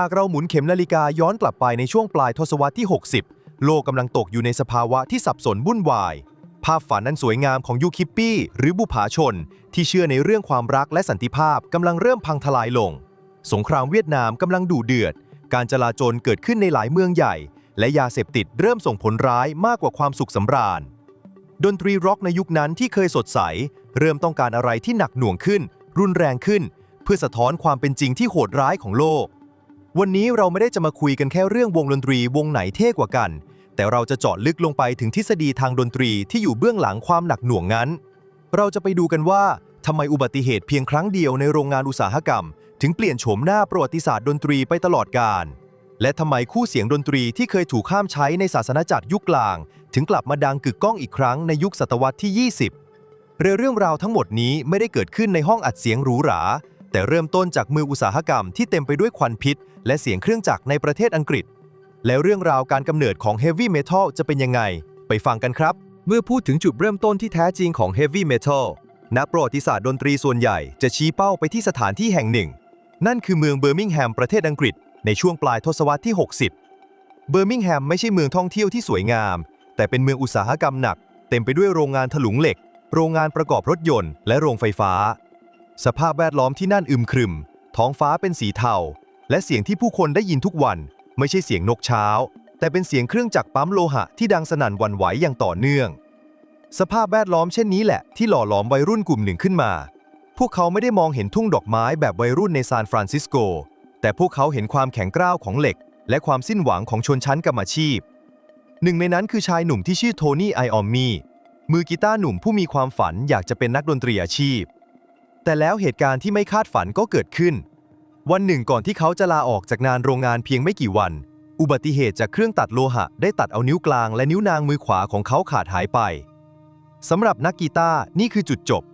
หากเราหมุนเข็มนาฬิกาย้อนกลับไปในช่วงปลายทศวรรษที่ 60 โลกกำลังตกอยู่ในสภาวะที่สับสนวุ่นวาย ภาพฝันอันสวยงามของยูคิปปี้หรือบุผาชน ที่เชื่อในเรื่องความรักและสันติภาพกำลังเริ่มพังทลายลง สงครามเวียดนามกำลังดุเดือด การจลาจลเกิดขึ้นในหลายเมืองใหญ่ และยาเสพติดเริ่มส่งผลร้ายมากกว่าความสุขสำราญ ดนตรีร็อกในยุคนั้นที่เคยสดใส เริ่มต้องการอะไรที่หนักหน่วงขึ้น รุนแรงขึ้น เพื่อสะท้อนความเป็นจริงที่โหดร้ายของโลก วันนี้เราไม่ได้จะมาคุยกันแค่เรื่องวงดนตรีวงไหนเท่กว่ากัน แต่เราจะเจาะลึกลงไปถึงทฤษฎีทางดนตรีที่อยู่เบื้องหลังความหนักหน่วงนั้น เราจะไปดูกันว่าทำไมอุบัติเหตุเพียงครั้งเดียวในโรงงานอุตสาหกรรม ถึงเปลี่ยนโฉมหน้าประวัติศาสตร์ดนตรีไปตลอดกาลและทำไมคู่เสียงดนตรีที่เคยถูกข้ามใช้ในศาสนาจักรยุคกลาง ถึงกลับมาดังกึกก้องอีกครั้งในยุคศตวรรษที่ 20เรื่องราวทั้งหมดนี้ไม่ได้เกิดขึ้นในห้องอัดเสียงหรูหรา แต่เริ่มต้นจากมืออุตสาหกรรมที่เต็มไปด้วยควันพิษ และเสียงเครื่องจักรในประเทศอังกฤษ แล้วเรื่องราวการกำเนิดของเฮฟวี่เมทัลจะเป็นยังไง ไปฟังกันครับ เมื่อพูดถึงจุดเริ่มต้นที่แท้จริงของเฮฟวี่เมทัลนักประวัติศาสตร์ดนตรีส่วนใหญ่จะชี้เป้าไปที่สถานที่แห่งหนึ่ง นั่นคือเมืองเบอร์มิงแฮมประเทศอังกฤษ ในช่วงปลายทศวรรษที่ 60 เบอร์มิงแฮมไม่ใช่เมืองท่องเที่ยวที่สวยงาม แต่เป็นเมืองอุตสาหกรรมหนัก เต็มไปด้วยโรงงานถลุงเหล็ก โรงงานประกอบรถยนต์ และโรงไฟฟ้า สภาพแวดล้อมที่นั่นอึมครึม ท้องฟ้าเป็นสีเทา และเสียงที่ผู้คนได้ยินทุกวัน ไม่ใช่เสียงนกเช้า แต่เป็นเสียงเครื่องจักรปั๊มโลหะที่ดังสนั่นวันไหวอย่างต่อเนื่อง สภาพแวดล้อมเช่นนี้แหละที่หล่อหลอมวัยรุ่นกลุ่มหนึ่งขึ้นมา พวกเขาไม่ได้มองเห็นทุ่งดอกไม้แบบวัยรุ่นในซานฟรานซิสโก แต่พวกเขาเห็นความแข็งกร้าวของเหล็ก และความสิ้นหวังของชนชั้นกรรมอาชีพ หนึ่งในนั้นคือชายหนุ่มที่ชื่อโทนี่ไอออมมีมือกีตาร์หนุ่มผู้มีความฝันอยากจะเป็นนักดนตรีอาชีพ แต่แล้วเหตุการณ์ที่ไม่คาดฝันก็เกิดขึ้น วันหนึ่งก่อนที่เขาจะลาออกจากงานโรงงานเพียงไม่กี่วัน อุบัติเหตุจากเครื่องตัดโลหะ ได้ตัดเอานิ้วกลางและนิ้วนางมือขวาของเขาขาดหายไปสำหรับนักกีตาร์นี่คือจุดจบ